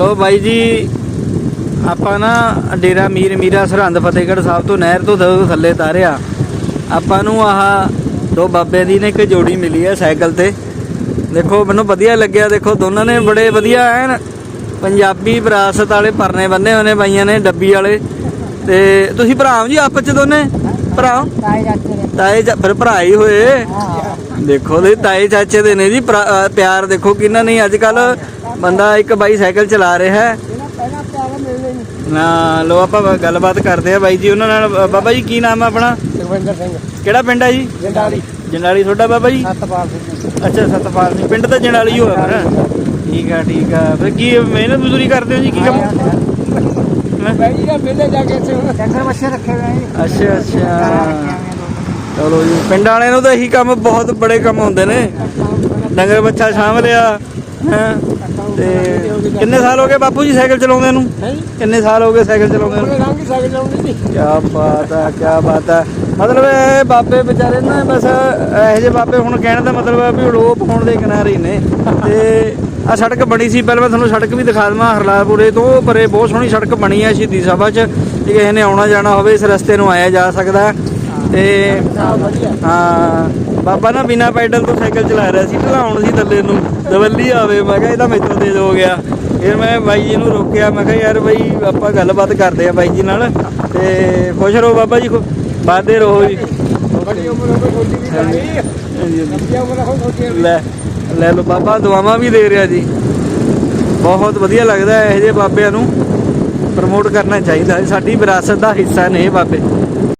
ਲੋ ਬਾਈ ਜੀ ਆਪਾਂ ਨਾ ਡੇਰਾ ਮੀਰ ਮੀਰਾ ਸਰਹੰਦ ਫਤਿਹਗੜ੍ਹ ਸਾਹਿਬ ਤੋਂ ਨਹਿਰ ਤੋਂ ਦ- ਥੱਲੇ ਤਾਰਿਆ। ਆਪਾਂ ਨੂੰ ਆਹ ਦੋ ਬਾਬੇ ਦੀ ਨੇ ਇੱਕ ਜੋੜੀ ਮਿਲੀ ਹੈ ਸਾਈਕਲ ਤੇ। ਦੇਖੋ ਮੈਨੂੰ ਵਧੀਆ ਲੱਗਿਆ ਦੇਖੋ ਦੋਨਾਂ ਨੇ ਬੜੇ ਵਧੀਆ ਐਨ ਪੰਜਾਬੀ ਵਿਰਾਸਤ ਵਾਲੇ ਪਰਨੇ ਬੰਨੇ ਨੇ ਬਾਈਆਂ ਨੇ ਡੱਬੀ ਵਾਲੇ। ਤੇ ਤੁਸੀਂ ਭਰਾ ਹੋ ਜੀ ਆਪਸ ਚ ਦੋਨੇ? ਭਰਾ ਤਾਏ ਜਾਂਦੇ ਨੇ। ਤਾਏ ਚਾ- ਫਿਰ ਭਰਾ ਹੀ ਹੋਏ। ਦੇਖੋ ਦੇ ਤਾਏ ਚਾਚੇ ਦੇ ਨੇ ਜੀ ਅਹ ਪਿਆਰ ਦੇਖੋ ਕਿੰਨਾ ਨਹੀਂ ਅੱਜ ਕੱਲ ਬੰਦਾ ਇੱਕ ਬਾਈ ਸਾਈਕਲ ਚਲਾ ਰਿਹਾ ਹੈ। ਇਹਨਾਂ ਪਹਿਲਾਂ ਪਿਆਰ ਮਿਲਦੇ ਨਹੀਂ ਨਾ ਲੋ ਆਪਾਂ ਬ- ਗੱਲਬਾਤ ਕਰਦੇ ਆ ਬਾਈ ਜੀ ਉਹਨਾਂ ਨਾਲ। ਬਾਬਾ ਜੀ ਕੀ ਨਾਮ ਆ ਆਪਣਾ? ਸੁਖਵਿੰਦਰ ਸਿੰਘ। ਕਿਹੜਾ ਪਿੰਡ ਹੈ ਜੀ? ਜੰਡਾਲੀ। ਜੰਡਾਲੀ ਤੁਹਾਡਾ ਬਾਬਾ ਜੀ? ਸਤਪਾਲ ਸਿੰਘ ਅੱਛਾ ਸਤਪਾਲ ਸਿੰਘ। ਪਿੰਡ ਤਾਂ ਜੰਡਾਲੀ ਹੀ ਹੋਇਆ ਫਿਰ ਠੀਕ ਆ ਠੀਕ ਆ। ਫਿਰ ਕੀ ਮਿਹਨਤ ਮਜ਼ਦੂਰੀ ਕਰਦੇ ਹੋ ਜੀ ਕੀ ਕੰਮ? ਹੈਂ? ਬੈਠੀ ਦਾ ਮੇਲੇ ਜਾ ਕੇ ਇੱਥੇ ਡੰਗਰ ਬੱਚੇ ਰੱਖੇ ਹੋਏ ਨੇ ਅੱਛਾ ਅੱਛਾ। ਚਲੋ ਜੀ। ਪਿੰਡ ਵਾਲਿਆਂ ਨੂੰ ਤਾਂ ਇਹੀ ਕੰਮ ਬਹੁਤ ਬੜੇ ਕੰਮ ਹੁੰਦੇ ਨੇ। ਡੰਗਰ ਬੱਚਾ ਸਾਂਭ ਲਿਆ ਹੈਂ। ਤੇ ਕਿੰਨੇ ਸਾਲ ਹੋ ਗਏ ਬਾਪੂ ਜੀ ਸਾਈਕਲ ਚਲਾਉਂਦੇ ਨੂੰ? ਕਿੰਨੇ ਸਾਲ ਹੋ ਗਏ ਸਾਈਕਲ ਚਲਾਉਂਦੇ ਨੂੰ? ਰੰਗ ਸਾਈਕਲ ਕੀ ਬਾਤ ਹੈ ਕੀ ਬਾਤ ਹੈ। ਮਤਲਬ ਇਹ ਬਾਬੇ ਵਿਚਾਰੇ ਨਾ ਬਸ ਇਹੋ ਜਿਹੇ ਬਾਬੇ ਹੁਣ ਕਹਿਣ ਦਾ ਮਤਲਬ ਹੈ ਵੀ ਅਲੋਪ ਹੋਣ ਦੇ ਕਿਨਾਰੇ ਨੇ। ਤੇ ਆ ਸੜਕ ਬਣੀ ਸੀ ਪਹਿਲਾਂ ਮੈਂ ਤੁਹਾਨੂੰ ਸੜਕ ਵੀ ਦਿਖਾ ਦਵਾਂ ਹਰਲਾਪੁਰੇ ਤੋਂ ਪਰੇ ਬਹੁਤ ਸੋਹਣੀ ਸੜਕ ਬਣੀ ਹੈ ਸ਼ਹੀਦੀ ਸਭਾ 'ਚ। ਜੇ ਕਿਸੇ ਨੇ ਆਉਣਾ ਜਾਣਾ ਹੋਵੇ ਇਸ ਰਸਤੇ ਨੂੰ ਆਇਆ ਜਾ ਸਕਦਾ। ਤੇ ਹਾਂ ਬਾਬਾ ਨਾ ਬਿਨਾ ਪੈਡਲ ਤੋਂ ਸਾਈਕਲ ਚਲਾ ਰਿਹਾ ਸੀ ਢਲਾਉਣ ਸੀ ਥੱਲੇ ਨੂੰ ਦਵੱਲੀ ਆਵੇ ਮੈਂ ਕਿਹਾ ਇਹ ਤਾਂ ਮੈਥੋਂ ਤੇਜ਼ ਹੋ ਗਿਆ। ਫਿਰ ਮੈਂ ਬਾਈ ਜੀ ਨੂੰ ਰੋਕਿਆ ਮੈਂ ਕਿਹਾ ਯਾਰ ਬਾਈ ਆਪਾਂ ਗੱਲਬਾਤ ਕਰਦੇ ਆ ਬਾਈ ਜੀ ਨਾਲ ਤੇ ਖੁਸ਼ ਰਹੋ ਬਾਬਾ ਜੀ ਬਾਦੇ ਰਹੋ ਜੀ। ਲੈ ਲੈ ਲਓ ਬਾਬਾ ਦੁਆਵਾਂ ਵੀ ਦੇ ਰਿਹਾ ਜੀ। ਬਹੁਤ ਵਧੀਆ ਲੱਗਦਾ ਹੈ ਇਹੋ ਜਿਹੇ ਬਾਬਿਆਂ ਨੂੰ ਪ੍ਰਮੋਟ ਕਰਨਾ ਚਾਹੀਦਾ। ਸਾਡੀ ਵਿਰਾਸਤ ਦਾ ਹਿੱਸਾ ਨੇ ਇਹ ਬਾਬੇ।